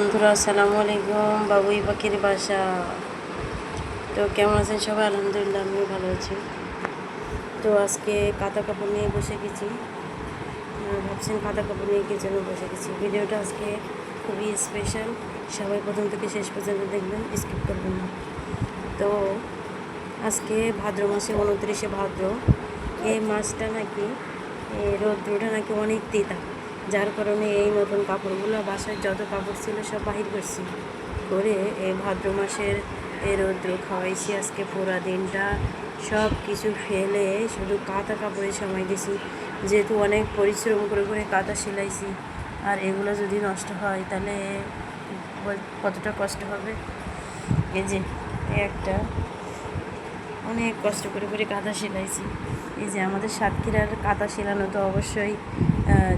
বন্ধুরা, আসসালামু আলাইকুম। বাবুই পাখির বাসা। তো কেমন আছেন সবাই? আলহামদুলিল্লাহ, আমিও ভালো আছি। তো আজকে কাঁথা কাপড় নিয়ে বসে গেছি। ভাবছেন কাঁথা কাপড় নিয়ে কি জন্য বসে গেছি? ভিডিওটা আজকে খুবই স্পেশাল সবাই প্রথম থেকে শেষ পর্যন্ত দেখবেন স্কিপ করবেন না। তো আজকে ভাদ্র মাসে উনত্রিশে ভাদ্র। এই মাছটা নাকি রৌদ্রটা নাকি অনেক তেতা। যার কারণে এই নতুন কাপড়গুলো বাসায় যত কাপড় ছিল সব বাহির করছি। করে এই ভাদ্র মাসের এই রৌদ্র খাওয়াইছি আজকে পুরা দিনটা। সব কিছু ফেলে শুধু কাঁথা কাপড়ে সময় দিছি। যেহেতু অনেক পরিশ্রম করে করে কাঁথা সেলাইছি। আর এগুলো যদি নষ্ট হয় তাহলে কতটা কষ্ট হবে? এই যে একটা অনেক কষ্ট করে করে কাঁথা সেলাইছি। এই যে আমাদের সাতক্ষীরার কাঁথা সেলানো তো অবশ্যই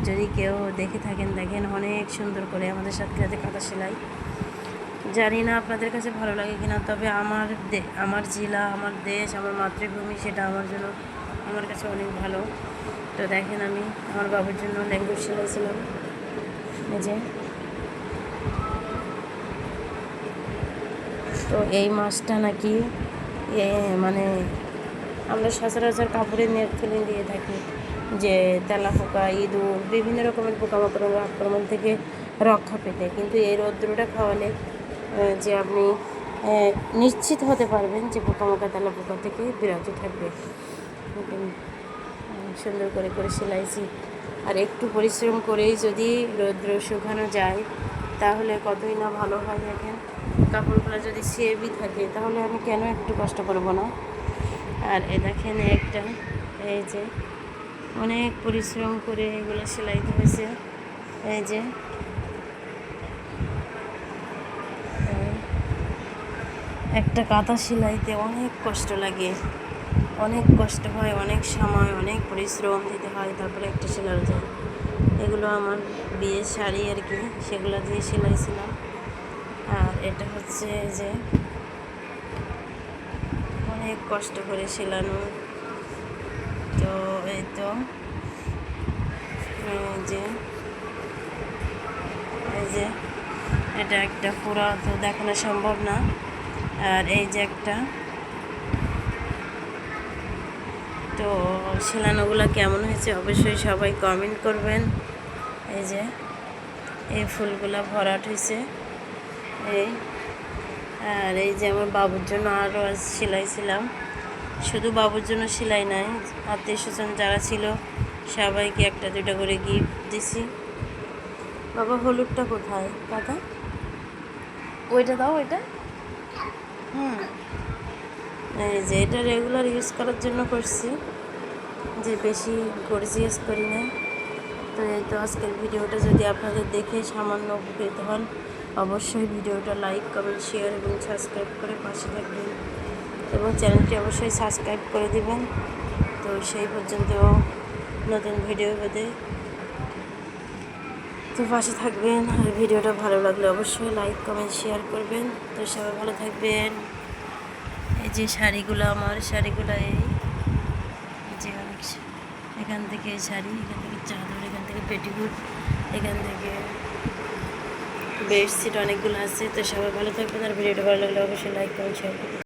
যদি কেউ দেখে থাকেন, দেখেন অনেক সুন্দর করে আমাদের সাতক্ষীরাতে কাঁথা সেলাই। জানি না আপনাদের কাছে ভালো লাগে কিনা, তবে আমার আমার জেলা, আমার দেশ, আমার মাতৃভূমি, সেটা আমার জন্য, আমার কাছে অনেক ভালো। তো দেখেন আমি আমার বাবুর জন্য ল্যাঙ্গুয়েজ সেলাইছিলাম। এই যে। তো এই মাছটা নাকি মানে আমরা সচরাচর কাপড়ে নেট ফেলে দিয়ে থাকি যে তেলা পোকা ইঁদুর, বিভিন্ন রকমের পোকামাকড়ের আক্রমণ থেকে রক্ষা পেতে। কিন্তু এই রৌদ্রটা খাওয়ালে যে আপনি নিশ্চিত হতে পারবেন যে পোকামাকড় তেলা পোকা থেকে বিরত থাকবে। সুন্দর করে করে সেলাইছি। আর একটু পরিশ্রম করেই যদি রৌদ্র শুকানো যায়, তাহলে কতই না ভালো হয় দেখেন। কাপড়গুলো যদি সেবই থাকে, তাহলে আমি কেন একটু কষ্ট করব না? আর এ দেখেন একটা, এই যে অনেক পরিশ্রম করে এগুলো সেলাইতে হয়েছে। এই যে, একটা কাঁথা সেলাইতে অনেক কষ্ট লাগে। অনেক কষ্ট হয়, অনেক সময়, অনেক পরিশ্রম দিতে হয়, তারপরে একটা সেলাই যায় এগুলো আমার বিয়ের শাড়ি আর কি, সেগুলো দিয়ে সেলাইছিলাম। এটা হচ্ছে যে অনেক কষ্ট করে সেলানো। তো এই তো যে, এই যে এটা একটা পুরো তো দেখানো সম্ভব না। আর এই যে একটা, তো সেলানোগুলো কেমন হয়েছে অবশ্যই সবাই কমেন্ট করবেন। এই যে, এই ফুলগুলো ভরাট হয়েছে। এই। আর এই যে আমার বাবুর জন্য আরও আজ সেলাইছিলাম শুধু বাবুর জন্য সেলাই নাই, আত্মীয় স্বজন যারা ছিল সবাইকে একটা দুটা করে গিফট দিছি। বাবা, হলুদটা কোথায়? দাদা? ওইটা দাও, ওইটা। হুম। এই যে এটা রেগুলার ইউজ করার জন্য করছি। যে বেশি গর্জিয়াস করি না তো এই তো আজকের ভিডিওটা যদি আপনাদের দেখে সামান্য উপকৃত হন অবশ্যই ভিডিওটা লাইক কমেন্ট শেয়ার এবং সাবস্ক্রাইব করে পাশে থাকবেন। এবং চ্যানেলটি অবশ্যই সাবস্ক্রাইব করে দিবেন। তো সেই পর্যন্ত নতুন ভিডিও পেতে। তো পাশে থাকবেন। আর ভিডিওটা ভালো লাগলে অবশ্যই লাইক কমেন্ট শেয়ার করবেন। তো সবাই ভালো থাকবেন। এই যে শাড়িগুলো আমার, শাড়িগুলো এই যে অনেক এখান থেকে শাড়ি, এখান থেকে চাদর, এখান থেকে পেটিকুট এখান থেকে বেডশিট অনেকগুলো আছে, তো সবাই ভালো থাকবেন আর ভিডিওটা ভালো লাগলে অবশ্যই লাইক করুন শেয়ার করবেন।